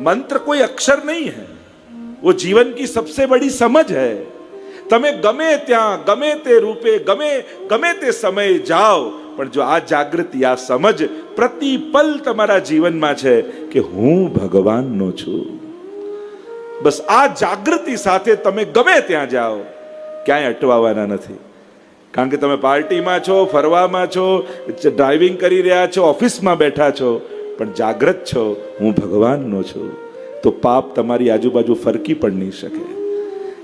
मंत्र कोई अक्षर नहीं है वो जीवन की सबसे बड़ी समझ है તમે ગમે ત્યાં ગમે તે રૂપે ગમે ગમે તે સમયે જાઓ પણ જો આ જાગૃતિ આ સમજ પ્રતિપલ તમારા જીવનમાં છે કે હું ભગવાનનો છું બસ આ જાગૃતિ સાથે તમે ગમે ત્યાં જાઓ ક્યાંય અટવાવાના નથી કારણ કે તમે પાર્ટીમાં છો ફરવામાં છો ડ્રાઇવિંગ કરી રહ્યા છો ઓફિસમાં બેઠા છો પણ જાગ્રત છો, હું ભગવાનનો છું. તો પાપ તમારી આજુબાજુ ફરકી પણ નહીં શકે.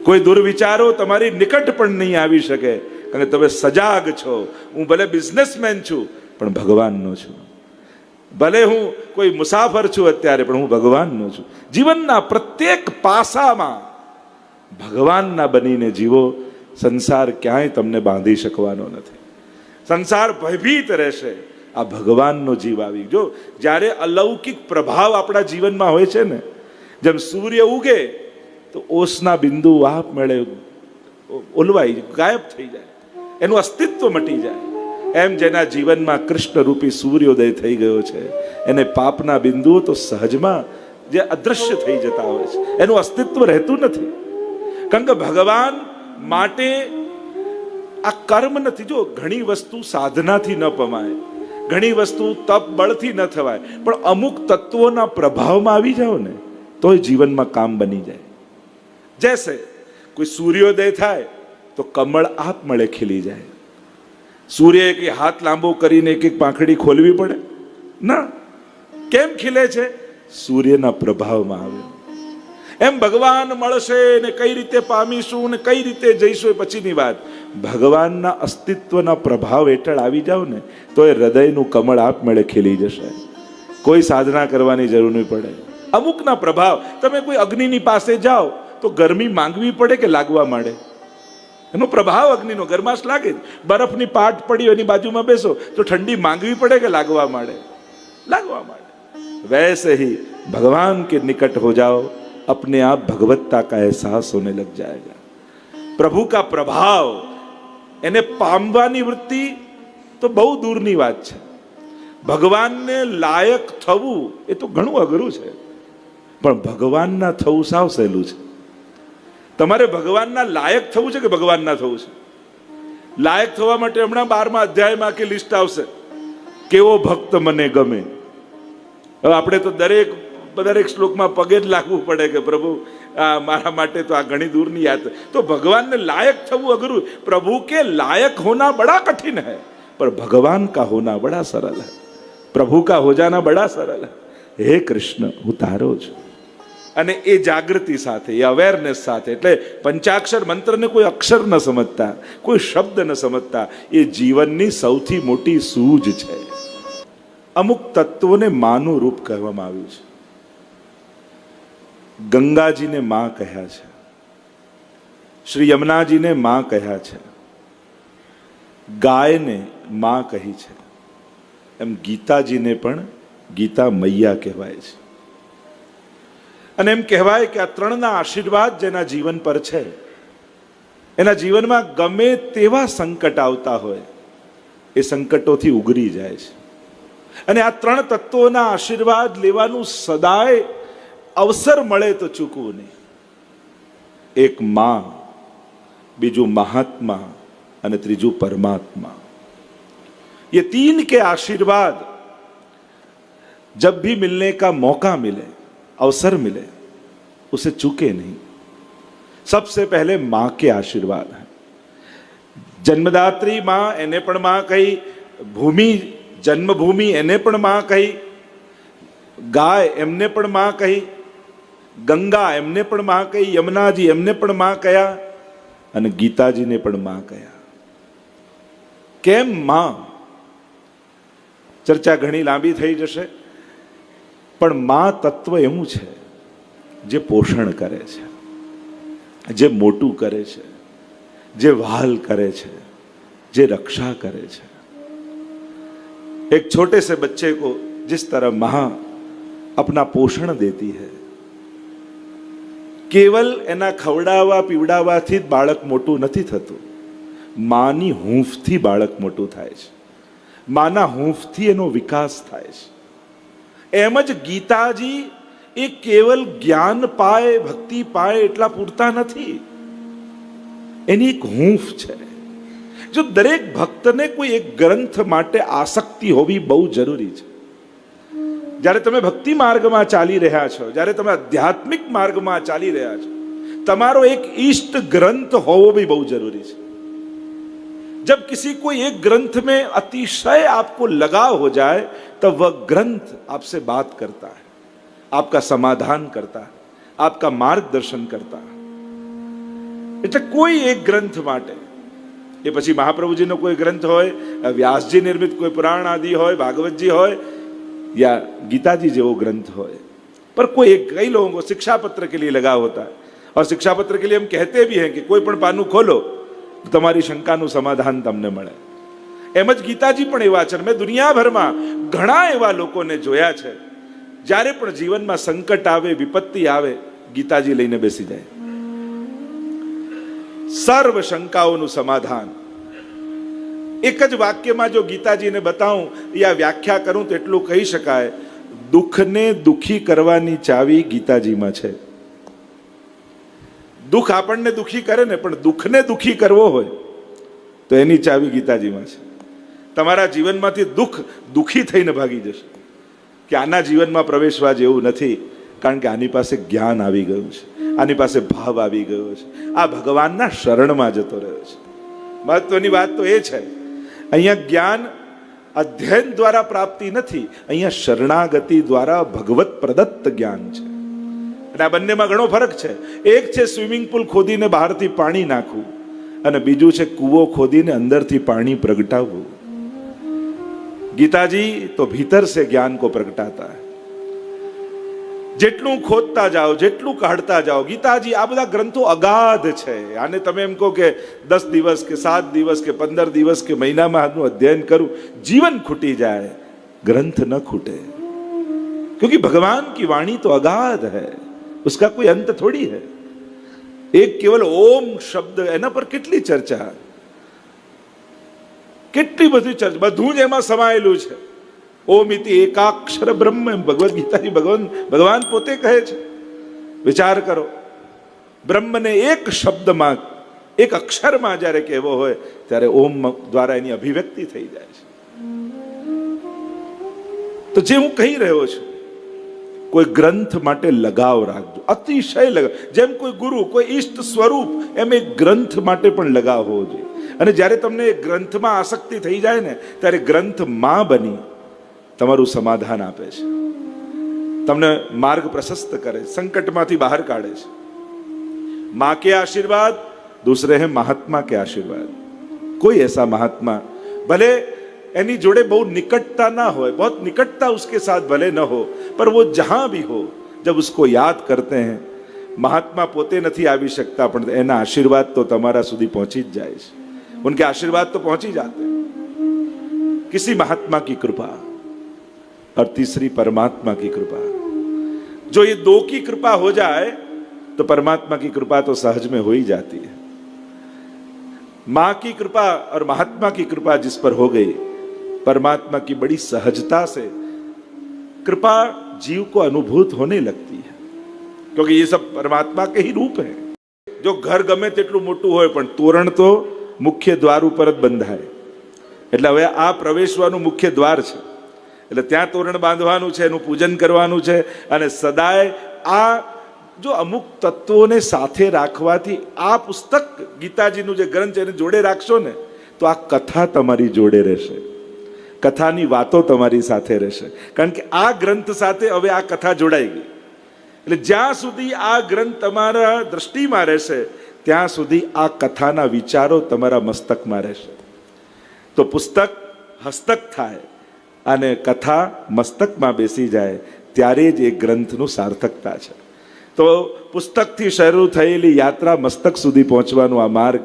કોઈ દુર્વિચારો તમારી નિકટ પણ નહીં આવી શકે. કારણ કે તમે સજાગ છો. હું ભલે બિઝનેસમેન છું, પણ ભગવાનનો છું. ભલે હું કોઈ મુસાફર છું અત્યારે, પણ હું ભગવાનનો છું. જીવનના પ્રત્યેક પાસામાં ભગવાનના બનીને જીવો, સંસાર ક્યાંય તમને બાંધી શકવાનો નથી. સંસાર ભયભીત રહેશે. આ ભગવાનનો જીવ આવી જો જ્યારે અલૌકિક પ્રભાવ આપણા જીવનમાં હોય છે ને, જેમ સૂર્ય ઉગે, તો ઓસના બિંદુ આપ મેળે, ઓલવાઈ ગાયબ થઈ જાય. એનું અસ્તિત્વ મટી જાય. એમ જેના જીવનમાં કૃષ્ણ રૂપી સૂર્યોદય થઈ ગયો છે, એને પાપના બિંદુઓ તો સહજમાં જે અદૃશ્ય થઈ જતા હોય છે. એનું અસ્તિત્વ રહેતું નથી. કારણ કે ભગવાન માટે આ કર્મ નથી. જો ઘણી વસ્તુ સાધનાથી ન પમાય ઘણી વસ્તુ તપ બળથી ન થવાય, પણ અમુક તત્વોના પ્રભાવમાં આવી જાઓ ને એ જીવનમાં કામ બની જાય. જૈસે કોઈ સૂર્યોદય થાય, તો કમળ આપમળે ખીલી જાય. સૂર્ય એક હાથ લાંબો કરીને એક એક પાંખડી ખોલવી પડે? ના. કેમ ખીલે છે? સૂર્યના પ્રભાવમાં આવ્યો. એમ ભગવાન મળશે ને કઈ રીતે પામીશું ને કઈ રીતે જઈશું એ પછીની વાત. ભગવાનના અસ્તિત્વના પ્રભાવ હેઠળ આવી જાઓ ને, તો એ હૃદયનું કમળ આપમેળે ખીલી જશે. કોઈ સાધના કરવાની જરૂર નહીં પડે. અમુકના પ્રભાવ, તમે કોઈ અગ્નિની પાસે જાઓ, તો ગરમી માંગવી પડે કે લાગવા માંડે? એનો પ્રભાવ અગ્નિનો ગરમાશ લાગે જ. બરફની પાટ પડી એની બાજુમાં બેસો, તો ઠંડી માંગવી પડે કે લાગવા માંડે? લાગવા માંડે. વૈસે ભગવાન કે નિકટ હો જાઓ. अपने आप भगवत्ता का एहसास होने लग जाएगा પ્રભુ કા પ્રભાવ એને પામવાની વૃત્તિ તો બહુ દૂરની વાત છે ભગવાનને લાયક થવું એ તો ઘણું અઘરું છે પણ ભગવાનના થવું સાવ સહેલું છે તમારે ભગવાનના લાયક થવું છે કે ભગવાનના થવું છે લાયક થવા માટે હમણાં બારમા અધ્યાયમાં કે લિસ્ટ આવશે કેવો ભક્ત મને ગમે હવે આપણે તો દરેક દરેક શ્લોકમાં પગે જ લાગવું પડે કે પ્રભુ, આ મારા માટે તો આ ઘણી દૂરની યાદ તો ભગવાનને લાયક થવું અઘરું. પ્રભુ કે લાયક હોના બડા કઠિન હૈ. પર ભગવાન કા હોના બડા સરળ હૈ. પ્રભુ કા હોજાના બડા સરળ હે. કૃષ્ણ, હું તારો છું. અને એ જાગૃતિ સાથે, એ અવેરનેસ સાથે, એટલે પંચાક્ષર મંત્રને કોઈ અક્ષર ન સમજતા, કોઈ શબ્દ ન સમજતા, એ જીવનની સૌથી મોટી સૂઝ છે. અમુક તત્વોને માનું રૂપ કહેવામાં આવ્યું છે. ગંગાજીને માં કહ્યા છે. શ્રી યમુનાજીને માં કહ્યા છે. ગાયને માં કહી છે. એમ ગીતાજીને પણ ગીતા મૈયા કહેવાય છે. અને એમ કહેવાય કે આ ત્રણના આશીર્વાદ જેના જીવન પર છે, એના જીવનમાં ગમે તેવા સંકટ આવતા હોય, એ સંકટોથી ઉગરી જાય છે. અને આ ત્રણ તત્વોના આશીર્વાદ લેવાનું સદાય અવસર મળે તો ચૂકવું નહીં એક માં બીજું મહાત્મા અને ત્રીજું परमात्मा ये तीन के आशीर्वाद जब भी मिलने का मौका मिले अवसर मिले उसे चूके नहीं सबसे पहले मां के आशीर्वाद है જન્મદાત્રી માં એને પણ માં કહી ભૂમિ જન્મભૂમિ એને પણ માં કહી ગાય એમને પણ માં કહી ગંગા એમને પણ માં કહી યમુનાજી એમને પણ માં કહ્યા અને ગીતાજીને પણ માં કહ્યા કેમ માં ચર્ચા ઘણી લાંબી થઈ જશે પણ માં તત્વ એવું છે જે પોષણ કરે છે જે મોટું કરે છે જે વહાલ કરે છે જે रक्षा करे છે एक छोटे से बच्चे को जिस तरह मां अपना पोषण देती है કેવલ એના ખવડાવવા, પીવડાવવાથી જ બાળક મોટું નથી થતું. માની હૂંફથી બાળક મોટું થાય છે. માના હૂંફથી એનો વિકાસ થાય છે. એમ જ ગીતાજી એ કેવલ જ્ઞાન પાય, ભક્તિ પાય એટલા પૂરતા નથી. એની એક હૂંફ છે. જો દરેક ભક્તને કોઈ એક ગ્રંથ માટે આસક્તિ હોવી બહુ જરૂરી છે. જ્યારે તમે ભક્તિ માર્ગમાં ચાલી રહ્યા છો જ્યારે તમે આધ્યાત્મિક માર્ગમાં ચાલી રહ્યા છો તમારો એક ઈષ્ટ ગ્રંથ હોવો भी बहुत ज़रूरी છે जब किसी को एक ग्रंथ में अतिशय आपको लगाव हो जाए तब वह ग्रंथ आपसे बात करता है आपका समाधान करता है आपका मार्गदर्शन करતા એટલે કોઈ એક ગ્રંથ માટે એ પછી મહાપ્રભુજીનો કોઈ ગ્રંથ હોય વ્યાસજી નિર્મિત કોઈ પુરાણ આદિ હોય ભાગવતજી હોય या गीता जी जो ग्रंथ हो पर कोई एक कई लोगों को शिक्षा पत्र के लिए लगा होता है और शिक्षा पत्र के लिए हम कहते भी हैं कि કોઈ પણ પાનું ખોલો તો તમારી શંકાનું સમાધાન તમને મળે એમ જ ગીતાજી પણ એવા છે મેં દુનિયાભરમાં ઘણા એવા લોકોને જોયા છે જ્યારે પણ જીવનમાં સંકટ આવે વિપત્તિ આવે ગીતાજી લઈને બેસી જાય સર્વ શંકાઓનું સમાધાન એક જ વાક્યમાં જો ગીતાજીને બતાવું યા વ્યાખ્યા કરું તો એટલું કહી શકાય. દુઃખને દુઃખી કરવાની ચાવી ગીતાજીમાં છે. દુઃખ આપણને દુખી કરે ને, પણ દુઃખને દુઃખી કરવો હોય, તો એની ચાવી ગીતાજીમાં છે. તમારા જીવનમાંથી દુઃખ દુઃખી થઈને ભાગી જશે. કે આના જીવનમાં પ્રવેશવા જેવું નથી, કારણ કે આની પાસે જ્ઞાન આવી ગયું છે. આની પાસે ભાવ આવી ગયો છે. આ ભગવાનના શરણમાં જતો રહ્યો છે. મહત્વની વાત તો એ છે અહીંયા જ્ઞાન અધ્યયન દ્વારા પ્રાપ્તિ નથી. અહીંયા શરણાગતિ દ્વારા ભગવત પ્રદત્ત જ્ઞાન છે. અને આ બંનેમાં ઘણો ફરક છે. એક છે સ્વિમિંગ પુલ ખોદીને બહારથી પાણી નાખવું અને બીજું છે કૂવો ખોદીને અંદરથી પાણી પ્રગટાવવું. ગીતાજી તો ભીતર સે જ્ઞાન કો પ્રગટાતા જેટલું ખોદતા જાઓ, જેટલું કાઢતા જાઓ, ગીતાજી આ બધા ગ્રંથો અગાધ છે. આને તમે એમ કહો કે દસ દિવસ કે સાત દિવસ કે પંદર દિવસ કે મહિનામાં આનું અધ્યયન કરું, જીવન ખૂટી જાય, ગ્રંથ ન ખૂટે. ક્યોંકિ ભગવાન કી વાણી તો અગાધ હૈ, ઉસકા કોઈ અંત થોડી હૈ. એક કેવલ ઓમ શબ્દ, એના પર કેટલી ચર્ચા? કેટલી બધી ચર્ચા, બધું જ એમાં સમાયેલું છે. ઓમ ઇતિ એકાક્ષર બ્રહ્મ ભગવદ્ ગીતાની ભગવાન ભગવાન પોતે કહે છે. વિચાર કરો. બ્રહ્મને એક શબ્દમાં, એક અક્ષરમાં જ્યારે કહેવો હોય, ત્યારે ઓમ દ્વારા એની અભિવ્યક્તિ થઈ જાય છે. તો જે હું કહી રહ્યો છું, કોઈ ગ્રંથ માટે લગાવ રાખજો. અતિશય લગાવ. જેમ કોઈ ગુરુ, કોઈ ઈષ્ટ સ્વરૂપ, એમ એક ગ્રંથ માટે પણ લગાવ હોવો જોઈએ. અને જ્યારે તમને ગ્રંથમાં આસક્તિ થઈ જાય ને, ત્યારે ગ્રંથમાં બની તમારું સમાધાન આપે છે તમને માર્ગ પ્રશસ્ત કરે સંકટમાંથી બહાર કાઢે છે माँ के आशीर्वाद दूसरे हैं महात्मा के आशीर्वाद कोई ऐसा महात्मा भले एनी जोड़े बहुत निकटता ना हो बहुत निकटता उसके साथ भले न हो पर वो जहां भी हो जब उसको याद करते हैं महात्मा पोते નથી આવી શકતા પણ એના આશીર્વાદ તો તમારા સુધી પહોંચી જ જાય છે उनके आशीर्वाद तो पहुंच ही जाते हैं किसी महात्मा की कृपा और तीसरी परमात्मा की कृपा जो ये दो की कृपा हो जाए तो परमात्मा की कृपा तो सहज में हो ही जाती है मां की कृपा और महात्मा की कृपा जिस पर हो गई परमात्मा की बड़ी सहजता से कृपा जीव को अनुभूत होने लगती है क्योंकि ये सब परमात्मा के ही रूप है જો ઘર ગમે તેટલું મોટું હોય પણ તોરણ તો મુખ્ય દ્વાર ઉપર જ બંધાય એટલે હવે આ પ્રવેશવાનું મુખ્ય દ્વાર છે એટલે ત્યાં તોરણ બાંધવાનું છે, એનું પૂજન કરવાનું છે અને સદાય આ જો અમુક તત્વોને સાથે રાખવાથી આ પુસ્તક ગીતાજીનું જે ગ્રંથ છે, એને જોડે રાખશો ને, તો આ કથા તમારી જોડે રહેશે. કથાની વાતો તમારી સાથે રહેશે. કારણ કે આ ગ્રંથ સાથે હવે આ કથા જોડાઈ ગઈ. એટલે જ્યાં સુધી આ ગ્રંથ તમારા દ્રષ્ટિમાં રહેશે, ત્યાં સુધી આ કથાના વિચારો તમારા મસ્તકમાં રહેશે. તો પુસ્તક હસ્તક થાય. અને કથા મસ્તકમાં બેસી જાય, ત્યારે જ એ ગ્રંથનું સાર્થકતા છે. તો પુસ્તકથી શરૂ થયેલી યાત્રા મસ્તક સુધી પહોંચવાનો આ માર્ગ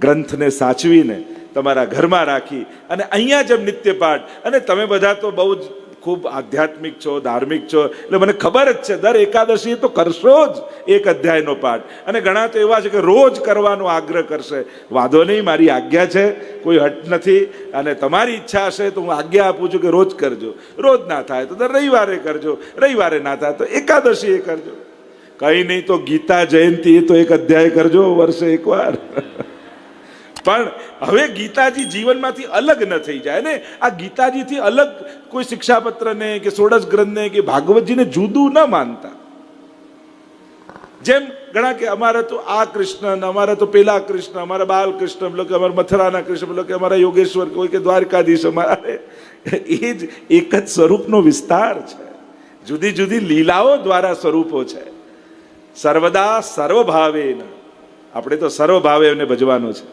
ગ્રંથને સાચવીને તમારા ઘરમાં રાખી અને અહીંયા જેમ નિત્ય પાઠ અને તમે બધા તો બહુ જ ખૂબ આધ્યાત્મિક છો, ધાર્મિક છો, એટલે મને ખબર જ છે, દર એકાદશી તો કરશો જ એક અધ્યાયનો પાઠ. અને ઘણા તો એવા છે કે રોજ કરવાનો આગ્રહ કરશે. વાંધો નહીં, મારી આજ્ઞા છે, કોઈ હટ નથી, અને તમારી ઈચ્છા હશે તો હું આજ્ઞા આપું છું કે રોજ કરજો. રોજ ના થાય તો દર રવિવારે કરજો, રવિવારે ના થાય તો એકાદશી એ કરજો. કઈ નહીં તો ગીતા જયંતિ તો એક અધ્યાય કરજો, વર્ષે એકવાર. પણ હવે ગીતાજી જીવનમાંથી અલગ ન થઈ જાય, ને આ ગીતાજીથી અલગ કોઈ શિક્ષાપત્રને કે સોડસ ગ્રંથને કે ભાગવતજીને જુદું ન માનતા. જેમ ઘણા કે અમારે તો આ કૃષ્ણ અમારા તો પેલા કૃષ્ણ, અમારા બાલકૃષ્ણ બોલો કે અમારા મથુરાના કૃષ્ણ કે અમારા યોગેશ્વર, કોઈ કે દ્વારકાધીશ અમારા. એ જ એક જ સ્વરૂપનો વિસ્તાર છે. જુદી જુદી લીલાઓ દ્વારા સ્વરૂપો છે. સર્વદા સર્વભાવે આપણે તો સર્વભાવે એમને ભજવાનો છે.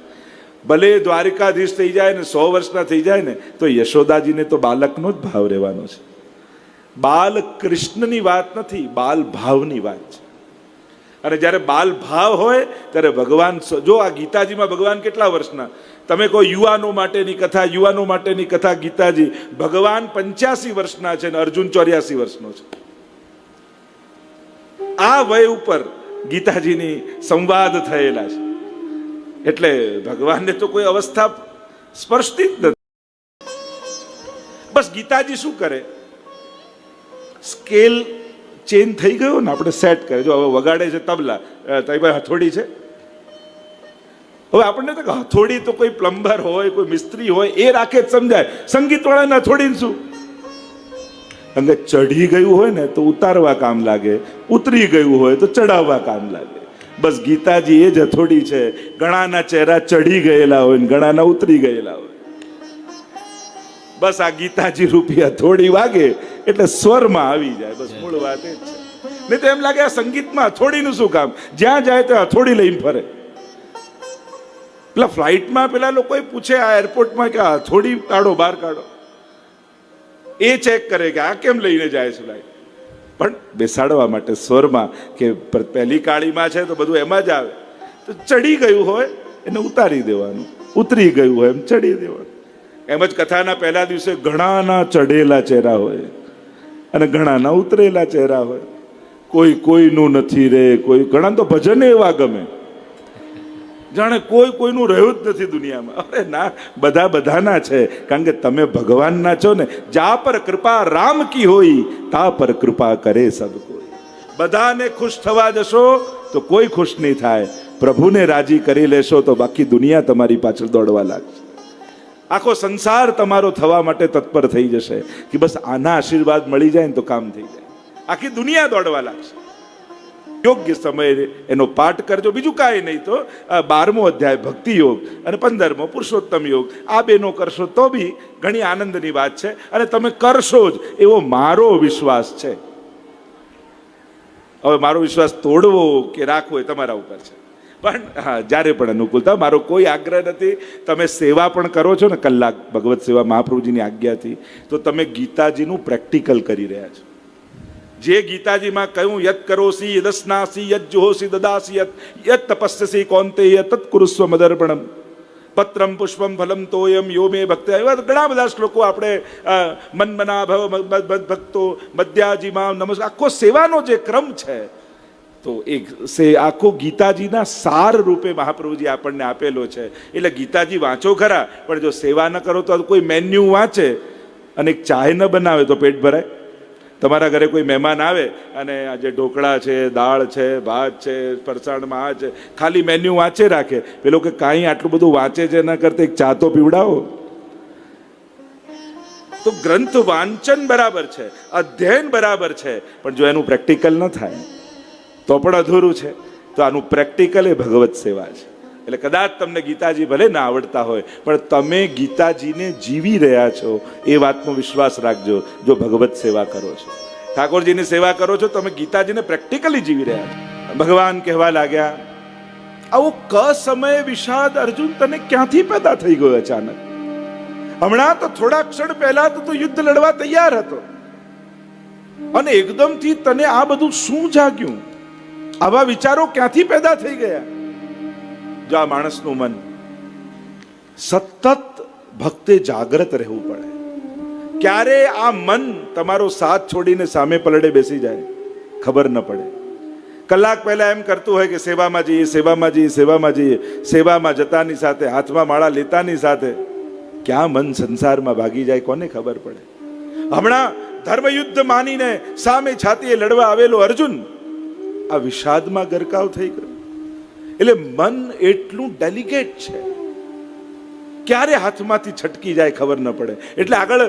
ભલે દ્વારિકાધીશ થઈ જાય ને સો વર્ષના થઈ જાય ને, તો યશોદાજીને તો બાલકનો જ ભાવ રહેવાનો છે. બાલ કૃષ્ણની વાત નથી, બાલ ભાવની વાત છે. અને જ્યારે બાલ ભાવ હોય, ત્યારે ભગવાન જો આ ગીતાજીમાં ભગવાન કેટલા વર્ષના? તમે કહો યુવાનો માટેની કથા, યુવાનો માટેની કથા ગીતાજી, ભગવાન પંચ્યાસી વર્ષના છે ને અર્જુન ચોર્યાસી વર્ષનો છે. આ વય ઉપર ગીતાજીની સંવાદ થયેલા છે. એટલે ભગવાનને તો કોઈ અવસ્થા સ્પર્શતી જ નથી. બસ ગીતાજી શું કરે? સ્કેલ ચેન્જ થઈ ગયો ને, આપણે સેટ કરે. જો હવે વગાડે છે તબલા તારી પાસે હથોડી છે. હવે આપણને તો હથોડી તો કોઈ પ્લમ્બર હોય, કોઈ મિસ્ત્રી હોય, એ રાખે જ સમજાય. સંગીતવાળાને હથોડીને શું? અંગે ચઢી ગયું હોય ને, તો ઉતારવા કામ લાગે. ઉતરી ગયું હોય, તો ચડાવવા કામ લાગે. બસ ગીતાજી એ જ હથોડી છે. ઘણાના ચહેરા ચઢી ગયેલા હોય ને ઘણાના ઉતરી ગયેલા હોય. બસ આ ગીતાજી રૂપી હથોડી વાગે એટલે સ્વરમાં આવી જાય. બસ મૂળ વાત એ જ છે. નહીં તો એમ લાગે આ સંગીતમાં હથોડીનું શું કામ? જ્યાં જાય ત્યાં હથોડી લઈને ફરે. પેલા ફ્લાઇટમાં પેલા લોકોએ પૂછે આ એરપોર્ટમાં કે હથોડી કાઢો, બહાર કાઢો. એ ચેક કરે કે આ કેમ લઈને જાય છે ફ્લાઇટ પણ બેસાડવા માટે સ્વરમાં કે પહેલી કાળીમાં છે તો બધું એમાં જ આવે. તો ચડી ગયું હોય, એને ઉતારી દેવાનું. ઉતરી ગયું હોય એમ ચડી દેવાનું. એમ જ કથાના પહેલા દિવસે ઘણાના ચઢેલા ચહેરા હોય અને ઘણાના ઉતરેલા ચહેરા હોય. કોઈ કોઈનું નથી રે, કોઈ ઘણા તો ભજન એવા ગમે. જાણે કોઈ કોઈનું રહ્યું જ નથી દુનિયામાં. અરે ના, બધા બધાના છે. કારણ કે તમે ભગવાનના છો ને, જા પર કૃપા રામ કી હોય, તા પર કૃપા કરે સબ કોઈ બધાને ખુશ થવા જશો, તો કોઈ ખુશ નહીં થાય. પ્રભુને રાજી કરી લેશો, તો બાકી દુનિયા તમારી પાછળ દોડવા લાગશે. આખો સંસાર તમારો થવા માટે તત્પર થઈ જશે. કે બસ આના આશીર્વાદ મળી જાય ને તો કામ થઈ જાય. આખી દુનિયા દોડવા લાગશે. યોગ્ય સમયે એનો પાઠ કરજો. બીજું કાંઈ નહીં તો બારમો અધ્યાય ભક્તિ યોગ અને પંદરમો પુરુષોત્તમ યોગ. આ બેનો કરશો તો બી ઘણી આનંદની વાત છે અને તમે કરશો જ. એવો મારો વિશ્વાસ છે. હવે મારો વિશ્વાસ તોડવો કે રાખવો એ તમારા ઉપર છે. પણ, હા, જ્યારે પણ અનુકૂળતા, મારો કોઈ આગ્રહ નથી. તમે સેવા પણ કરો છો ને કલાક ભગવત સેવા મહાપ્રભુજીની આજ્ઞાથી, તો તમે ગીતાજીનું પ્રેક્ટિકલ કરી રહ્યા છો. જે ગીતાજીમાં કહ્યું, યત કરોસી યદસ્નાસી યત જુહોસી દદાસી યત યત તપસ્યસી કોંતે યત તત્કુરુસ્વ મદર્પણમ પત્રમ પુષ્પમ ફલમ તોયમ યો મે ભક્ત. એવા ઘણા બધા શ્લોકો આપણે મન મના ભવ ભક્તો, મધ્યાજીમાં નમસ્કાર, આખો સેવાનો જે ક્રમ છે, તો એક સે આખો ગીતાજીના સાર રૂપે મહાપ્રભુજી આપણને આપેલો છે. એટલે ગીતાજી વાંચો ખરા, પણ જો સેવા ન કરો તો કોઈ મેન્યુ વાંચે, અને એક ચાય ન બનાવે તો પેટ ભરાય. તમારા ઘરે કોઈ મહેમાન આવે અને આજે ઢોકળા છે, દાળ છે, ભાત છે ફરસાણમાં આ છે, ખાલી મેન્યુ વાંચે રાખે. પેલો કે કાંઈ આટલું બધું વાંચે છે એના કરતા એક ચા તો પીવડાવો. તો ગ્રંથ વાંચન બરાબર છે, અધ્યયન બરાબર છે, પણ જો એનું પ્રેક્ટિકલ ન થાય, તો પણ અધૂરું છે. તો આનું પ્રેક્ટિકલ એ ભગવત સેવા છે. એટલે કદાચ તમને ગીતાજી ભલે ના આવડતા હોય, પણ તમે ગીતાજીને જીવી રહ્યા છો, એ વાતનો વિશ્વાસ રાખજો, જો ભગવત સેવા કરો છો. ઠાકોરજીની સેવા કરો છો, તમે ગીતાજીને પ્રેક્ટિકલી જીવી રહ્યા છો. ભગવાન કહેવા લાગ્યા, આવો ક સમયે વિષાદ અર્જુન તને ક્યાંથી પેદા થઈ ગયો અચાનક? હમણાં તો થોડા ક્ષણ પહેલા તો તું યુદ્ધ લડવા તૈયાર હતો. અને એકદમથી તને આ બધું શું જાગ્યું? આવા વિચારો ક્યાંથી પેદા થઈ ગયા? જો આ માણસનું મન. સતત ભક્તે જાગ્રત રહેવું પડે. ક્યારે આ મન તમારો સાથ છોડીને સામે પલડે બેસી જાય, ખબર ન પડે. કલાક પહેલા એમ કરતું હોય કે સેવામાં જઈએ સેવામાં જઈએ સેવામાં જઈએ, સેવામાં જતાની સાથે, હાથમાં માળા લેતાની સાથે. ક્યાં મન સંસારમાં ભાગી જાય કોને ખબર પડે? હમણાં ધર્મયુદ્ધ માનીને સામે છાતીએ લડવા આવેલો અર્જુન, આ વિષાદમાં ગરકાવ થઈ ગયો. એટલે મન એટલું ડેલિકેટ છે. ક્યારે હાથમાંથી છટકી જાય ખબર ન પડે. એટલે આગળ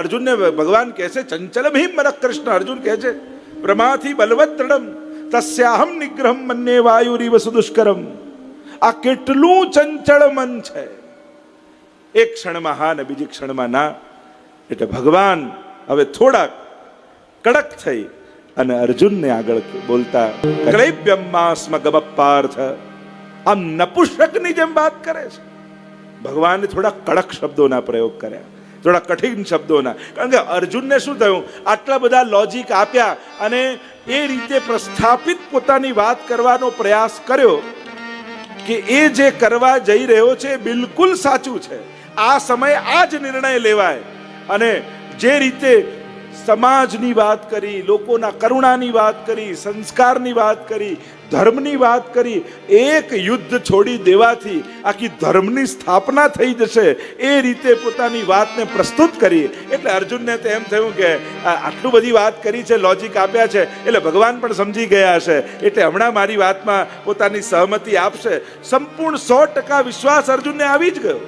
અર્જુનને ભગવાન કહે છે, ચંચલમ હિમ મરક કૃષ્ણ. અર્જુન કહે છે, પ્રમાથી બલવત્રડમ તસ્યાહમ નિગ્રહમ મન્યે વસુ દુષ્કરમ આ કેટલું ચંચળ મન છે. એક ક્ષણમાં હા ને બીજી ક્ષણમાં ના. એટલે ભગવાન હવે થોડાક કડક થઈ અને અર્જુનને આગળ બોલતા ક્લૈબ્યમ્માસ્મ ગમપ્પાર્થ. આમ નપુષકની જેમ વાત કરે છે. ભગવાને થોડા કડક શબ્દોના પ્રયોગ કર્યા, થોડા કઠિન શબ્દોના. કારણ કે અર્જુનને શું થયું? આટલા બધા લોજિક આપ્યા અને એ રીતે પ્રસ્થાપિત પોતાની વાત કરવાનો પ્રયાસ કર્યો કે એ જે કરવા જઈ રહ્યો છે બિલકુલ સાચું છે. આ સમયે આ જ નિર્ણય લેવાય. અને જે રીતે સમાજની વાત કરી, લોકોના કરુણાની વાત કરી, સંસ્કારની વાત કરી, ધર્મની વાત કરી, એક યુદ્ધ છોડી દેવાથી આખી ધર્મની સ્થાપના થઈ જશે. એ રીતે પોતાની વાતને પ્રસ્તુત કરી. એટલે અર્જુનને તો એમ થયું કે આટલું બધી વાત કરી છે લોજિક આપ્યા છે, એટલે ભગવાન પણ સમજી ગયા હશે. એટલે હમણાં મારી વાતમાં પોતાની સહમતિ આપશે. સંપૂર્ણ સો ટકા વિશ્વાસ અર્જુનને આવી જ ગયો.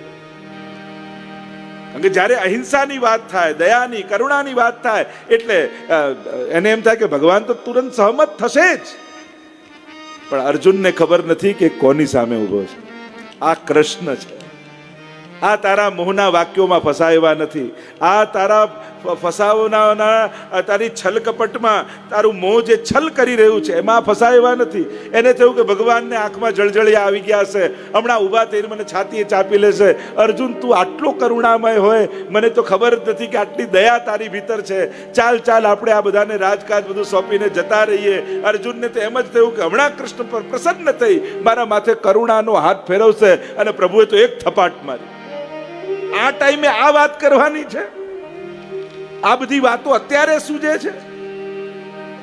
કારણ કે જ્યારે અહિંસાની વાત થાય, દયાની, કરુણાની વાત થાય, એટલે એને એમ થાય કે ભગવાન તો તુરંત સહમત થશે જ. પણ અર્જુનને ખબર નથી કે કોની સામે ઊભો છે. આ કૃષ્ણ છે. આ તારા મોહના વાક્યોમાં ફસાયેવા નથી. આ તારા ફ- ફસાવનાના તારી છલ કપટમાં તારું મોં જે છલ કરી રહ્યું છે, એમાં ફસાયવા નથી. એને થયું કે ભગવાનને આંખમાં જળજળિયા આવી ગયા છે. હમણાં ઊભા થઈને મને છાતીએ ચાપી લેશે. અર્જુન, તું આટલો કરુણામય હોય, મને તો ખબર જ નથી કે આટલી દયા તારી ભીતર છે. ચાલ ચાલ, આપણે આ બધાને રાજકાજ બધું સોંપીને જતા રહીએ. અર્જુનને તો એમ જ થયું કે હમણાં કૃષ્ણ પર પ્રસન્ન થઈ મારા માથે કરુણાનો હાથ ફેરવશે અને પ્રભુએ તો એક થપાટ મારી. આ ટાઈમે આ વાત કરવાની છે? આ બધી વાતો અત્યારે સૂજે છે?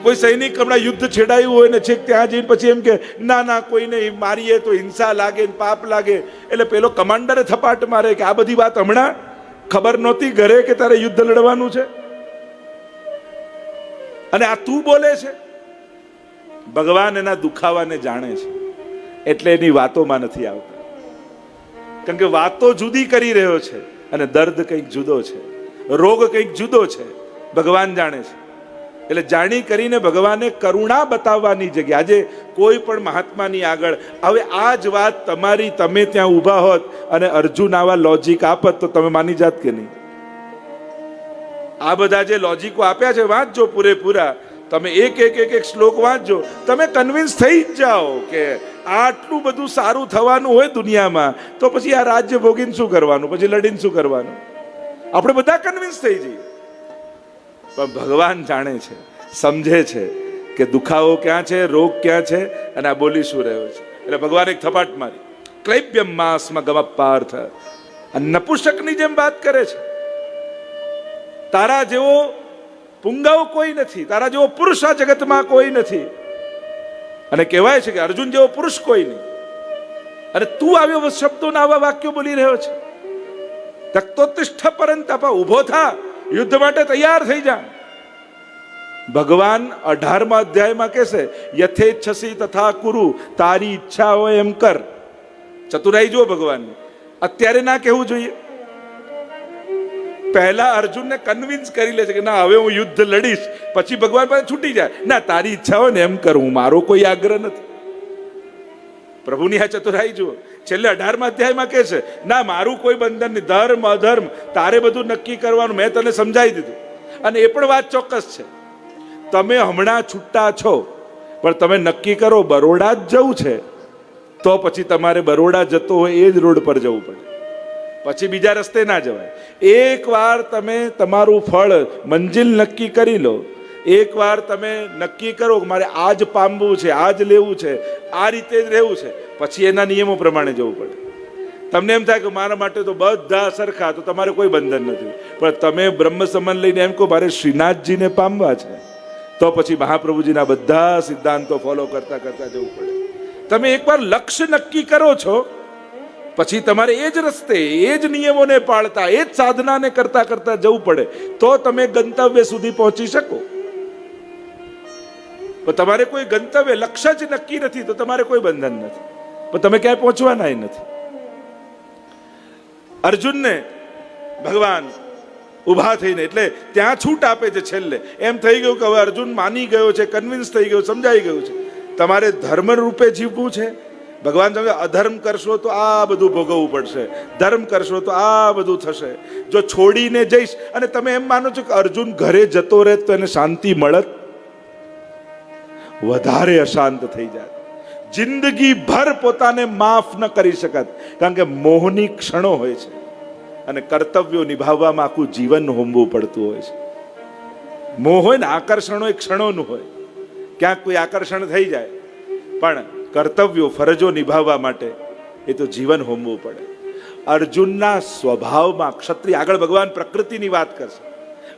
કોઈ સૈનિક હમણાં યુદ્ધ છેડાયું હોય ને છેક ત્યાં જઈને પછી એમ કે, ના ના, કોઈને મારીએ તો હિંસા લાગે ને પાપ લાગે. એટલે પેલો કમાન્ડરે થપાટ મારે કે, આ બધી વાત હમણાં ખબર નહોતી ઘરે કે તારે યુદ્ધ લડવાનું છે? અને આ તું બોલે છે? ભગવાન એના દુખાવાને જાણે છે. એટલે એની વાતોમાં નથી આવતા. કારણ કે વાતો જુદી કરી રહ્યો છે અને દર્દ કંઈક જુદો છે. રોગ કંઈક જુદો છે, ભગવાન જાણે છે. એટલે જાણી કરીને ભગવાને કરુણા બતાવવાની જગ્યા. આજે કોઈ પણ મહાત્માની આગળ, હવે આ જ વાત તમારી, તમે ત્યાં ઊભા હોત અને અર્જુન આવા લોજિક આપત તો તમે માની જાત કે નહીં. આ બધા જે લોજિકો આપ્યા છે, વાંચજો પૂરેપૂરા. તમે એક એક એક એક શ્લોક વાંચજો. તમે કન્વિન્સ થઈ જ જાઓ કે આટલું બધું સારું થવાનું હોય દુનિયામાં, તો પછી આ રાજ્ય ભોગીને શું કરવાનું? પછી લડીને શું કરવાનું? આપણે બધા કન્વિન્સ થઈ જઈએ. પણ ભગવાન જાણે છે, સમજે છે કે દુખાવો ક્યાં છે, રોગ ક્યાં છે અને આ બોલી શું રહ્યો છે. એટલે ભગવાન એક થપાટ મારી. ક્લૈબ્યમ માસમાં ગમપ્પાર્થ. આ નપુષકની જેમ વાત કરે છે. તારા જેવો પુંગાવ કોઈ નથી, તારા જેવો પુરુષ આ જગતમાં કોઈ નથી. અને કહેવાય છે કે અર્જુન જેવો પુરુષ કોઈ નહીં. અને તું આવ્યો શબ્દોના આવા વાક્યો બોલી રહ્યો છે. તક્તોતિષ્ઠ પરંતપા ઊભો થા, યુદ્ધ માટે તૈયાર થઈ જા. ભગવાન અઢારમા અધ્યાયમાં કહેશે, યથેચ્છસી તથા કુરુ, તારી ઈચ્છા હોય એમ કર. ચતુરાઈ જુઓ ભગવાન અત્યારે ના કહેવું જોઈએ. પહેલા અર્જુનને કન્વિન્સ કરી લે છે કે, ના, હવે હું યુદ્ધ લડીશ, પછી ભગવાન પાસે છૂટી જાય. ના, તારી ઈચ્છા હોય ને એમ કર, હું મારો કોઈ આગ્રહ નથી. પ્રભુની આ ચતુરાઈ જુઓ. છેલ્લે અઢારમા અધ્યાયમાં કહે છે, ના, મારું કોઈ બંધન નહીં. ધર્મ, અધર્મ, તારે બધું નક્કી કરવાનું. મેં તને સમજાવી દીધું. અને એ પણ વાત ચોક્કસ છે. તમે હમણાં છૂટા છો, પણ તમે નક્કી કરો બરોડા જ જવું છે, તો પછી તમારે બરોડા જતો હોય એ જ રોડ પર જવું પડે. પછી બીજા રસ્તે ના જવાય. એકવાર તમે તમારું ફળ મંજિલ નક્કી કરી લો એકવાર તમે નક્કી કરો મારે આ જ પામવું છે આ જ લેવું છે, આ રીતે જ રહેવું છે, પછી એના નિયમો પ્રમાણે જવું પડે. તમને એમ થાય કે મારા માટે તો બધા સરખા, તો તમારે કોઈ બંધન નથી. પણ તમે બ્રહ્મ સંબંધ લઈને એમ કહો, મારે શ્રીનાથજીને પામવા છે. તો પછી મહાપ્રભુજીના બધા સિદ્ધાંતો ફોલો કરતા કરતા જવું પડે. તમે એકવાર લક્ષ્ય નક્કી કરો છો, પછી તમારે એ જ રસ્તે, એ જ નિયમોને પાળતા, એ જ સાધનાને કરતા કરતા જવું પડે. તો તમે ગંતવ્ય સુધી પહોંચી શકો. પણ તમારે કોઈ ગંતવ્ય લક્ષ્ય જ નક્કી નથી, તો તમારે કોઈ બંધન નથી. પણ તમે ક્યાંય પહોંચવાના નથી. અર્જુનને ભગવાન ઊભા થઈને, એટલે ત્યાં છૂટ આપે છે છેલ્લે. એમ થઈ ગયું કે હવે અર્જુન માની ગયો છે કન્વિન્સ થઈ ગયો, સમજાઈ ગયું છે. તમારે ધર્મ રૂપે જીવવું છે? ભગવાન તમે અધર્મ કરશો તો આ બધું ભોગવવું પડશે. ધર્મ કરશો તો આ બધું થશે. જો છોડીને જઈશ, અને તમે એમ માનો છો કે અર્જુન ઘરે જતો રહે તો એને શાંતિ મળત? વધારે અશાંત થઈ જાય. જિંદગી ભર પોતાને માફ ન કરી શકત, કારણ કે મોહની ક્ષણો હોય છે અને કર્તવ્યો નિભાવવામાં આખું જીવન હોમવું પડતું હોય છે. મોહ હોય ને, આકર્ષણો એ ક્ષણોનું હોય. ક્યાંક કોઈ આકર્ષણ થઈ જાય, પણ કર્તવ્યો, ફરજો નિભાવવા માટે એ તો જીવન હોમવું પડે. અર્જુનના સ્વભાવમાં ક્ષત્રિય, આગળ ભગવાન પ્રકૃતિની વાત કરશે.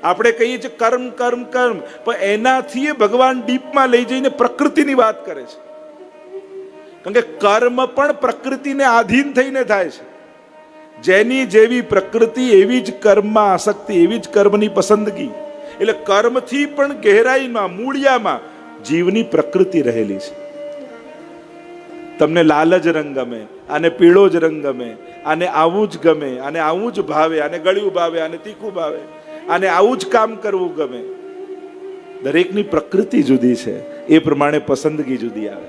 આપણે કહીએ છીએ કર્મ કર્મ કર્મ. પણ એનાથી ભગવાન ડીપમાં લઈ જઈને પ્રકૃતિની વાત કરે છે. કારણ કે કર્મ પણ પ્રકૃતિને આધીન થઈને થાય છે. જેની જેવી પ્રકૃતિ એવી જ કર્મમાં આસક્તિ, એવી જ કર્મની પસંદગી. એટલે કર્મથી પણ ગહેરાઈમાં, મૂળિયામાં જીવની પ્રકૃતિ રહેલી છે. તમને લાલ જ રંગ ગમે, આને પીળો જ રંગ ગમે, આને આવું જ ગમે, આને આવું જ ભાવે, આને ગળ્યું ભાવે, આને તીખું ભાવે. આને આવું જ કામ કરવું ગમે. દરેકની પ્રકૃતિ જુદી છે. એ પ્રમાણે પસંદગી જુદી આવે.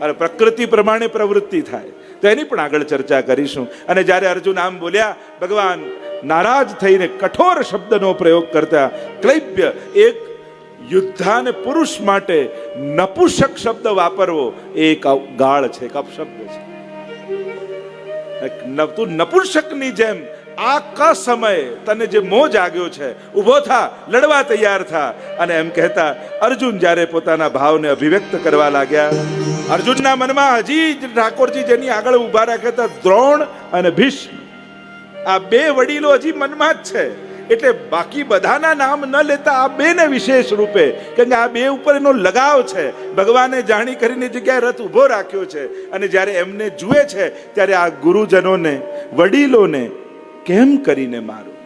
અને પ્રકૃતિ પ્રમાણે પ્રવૃત્તિ થાય. તો એની પણ આગળ ચર્ચા કરીશું. અને જ્યારે અર્જુન આમ બોલ્યા, ભગવાન, નારાજ થઈને કઠોર શબ્દનો પ્રયોગ કરતા ક્લૈબ્ય એક યુદ્ધાને પુરુષ માટે નપુષક શબ્દ વાપરવો એ એક ગાળ છે, એક અપશબ્દ છે. તું નપુંસકની જેમ આ ક સમયે તને જે મોહ જાગ્યો છે, ઊભો થા, લડવા તૈયાર થા. અને એમ કહેતા, અર્જુન જ્યારે પોતાના ભાવને અભિવ્યક્ત કરવા લાગ્યા, અર્જુનના મનમાં હજી જ ઠાકોરજી જેની આગળ ઊભા રાખ્યા હતા દ્રોણ અને ભીષ્મ. આ બે વડીલો હજી મનમાં જ છે. એટલે બાકી બધાના નામ ન લેતા આ બેને વિશેષ રૂપે કેમ કે આ બે ઉપર એનો લગાવ છે. ભગવાને જાણી કરીને જગ્યાએ રથ ઊભો રાખ્યો છે. અને જ્યારે એમને જુએ છે, ત્યારે આ ગુરુજનોને, વડીલોને કેમ કરીને મારું?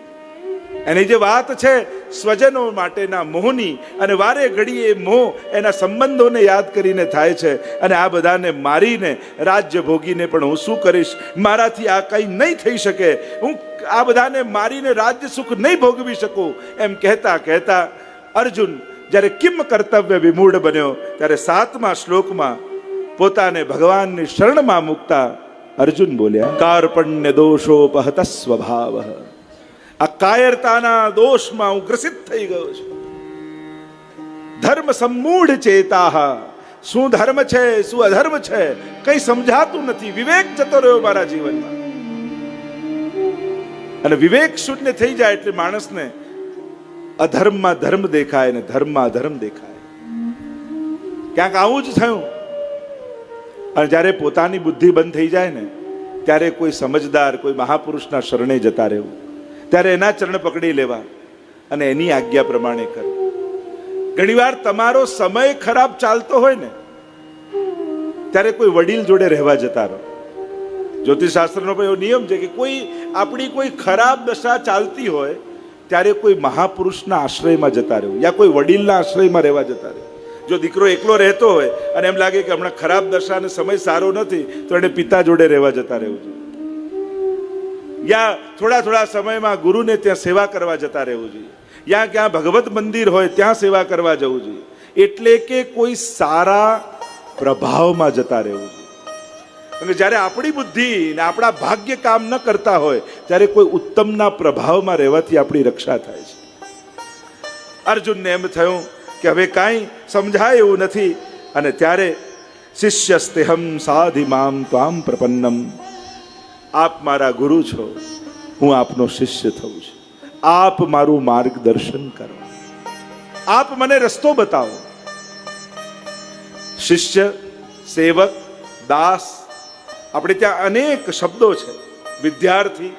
એની જે વાત છે, સ્વજનો માટેના મોહની અને વારે ઘડીએ મોહ એના સંબંધોને યાદ કરીને થાય છે અને આ બધાને મારીને રાજ્ય ભોગીને પણ હું શું કરીશ? મારાથી આ કંઈ નહીં થઈ શકે. હું આ બધાને મારીને રાજ્ય સુખ નહીં ભોગવી શકું. એમ કહેતા કહેતા અર્જુન જ્યારે કિમ કર્તવ્ય વિમૂઢ બન્યો, ત્યારે સાતમા શ્લોકમાં પોતાને ભગવાનની શરણમાં મૂકતા અર્જુન બોલ્યા કાર્પણ્ય દોષોપહત સ્વભાવ આ કાયરતાના દોષમાં હું ગ્રસિત થઈ ગયો છું ધર્મ સમૂઢ ચેતા શું ધર્મ છે શું અધર્મ છે કઈ સમજાતું નથી વિવેક જતો રહ્યો મારા જીવનમાં અને વિવેક શૂન્ય થઈ જાય એટલે માણસને અધર્મમાં ધર્મ દેખાય ને ધર્મમાં અધર્મ દેખાય ક્યાંક આવું જ થયું અને જ્યારે પોતાની બુદ્ધિ બંધ થઈ જાય ને, ત્યારે કોઈ સમજદાર, કોઈ મહાપુરુષના શરણે જતા રહેવું. ત્યારે એના ચરણ પકડી લેવા અને એની આજ્ઞા પ્રમાણે કર. ઘણીવાર તમારો સમય ખરાબ ચાલતો હોય ને, ત્યારે કોઈ વડીલ જોડે રહેવા જતા રહો. જ્યોતિષશાસ્ત્રનો એવો નિયમ છે કે કોઈ, આપણી કોઈ ખરાબ દશા ચાલતી હોય, ત્યારે કોઈ મહાપુરુષના આશ્રયમાં જતા રહેવું. યા કોઈ વડીલના આશ્રયમાં રહેવા જતા રહેવું. જો દીકરો એકલો રહેતો હોય અને એમ લાગે કે હમણાં ખરાબ દશા અને સમય સારો નથી, તો એને પિતા જોડે રહેવા જતા રહેવું જોઈએ. યા થોડા થોડા સમયમાં ગુરુને ત્યાં સેવા કરવા જતા રહેવું જોઈએ. યા ક્યાં ભગવત મંદિર હોય, ત્યાં સેવા કરવા જવું જોઈએ. એટલે કે કોઈ સારા પ્રભાવમાં જતા રહેવું જોઈએ. અને જ્યારે આપણી બુદ્ધિ ને આપણા ભાગ્ય કામ ન કરતા હોય, ત્યારે કોઈ ઉત્તમના પ્રભાવમાં રહેવાથી આપણી રક્ષા થાય છે. અર્જુનને એમ થયું કે હવે કાંઈ સમજાય એવું નથી. અને ત્યારે શિષ્યસ્તેહમ સાધિ મામ ત્વામ પ્રપન્નમ. આપ મારા ગુરુ છો. હું આપનો શિષ્ય થઉં છું. આપ મારું માર્ગદર્શન કરો. આપ મને રસ્તો બતાવો. શિષ્ય, સેવક, દાસ, આપણે ત્યાં અનેક શબ્દો છે. વિદ્યાર્થી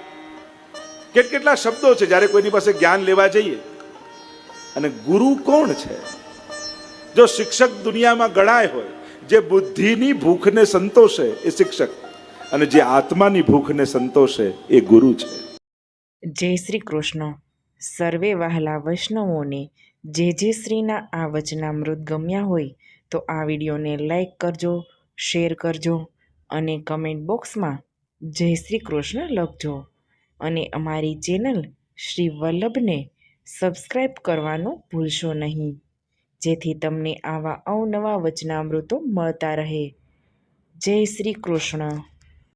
કેટ કેટલા શબ્દો છે. જ્યારે કોઈની પાસે જ્ઞાન લેવા જઈએ અને ગુરુ કોણ છે? જો શિક્ષક દુનિયામાં ગણાય હોય, જે બુદ્ધિની ભૂખને સંતોષે એ શિક્ષક, અને જે આત્માની ભૂખને સંતોષે એ ગુરુ છે. જય શ્રી કૃષ્ણ. સર્વે વહાલા વૈષ્ણવોને જે જે શ્રીના આ વચનામૃત ગમ્યા હોય, તો આ વિડીયોને લાઈક કરજો, શેર કરજો, અને કમેન્ટ બોક્સમાં જય શ્રી કૃષ્ણ લખજો. અને અમારી ચેનલ શ્રી વલ્લભને સબસ્ક્રાઈબ કરવાનું ભૂલશો નહીં. જેથી તમને આવા અવનવા વચનામૃતો મળતા રહે. જય શ્રી કૃષ્ણ.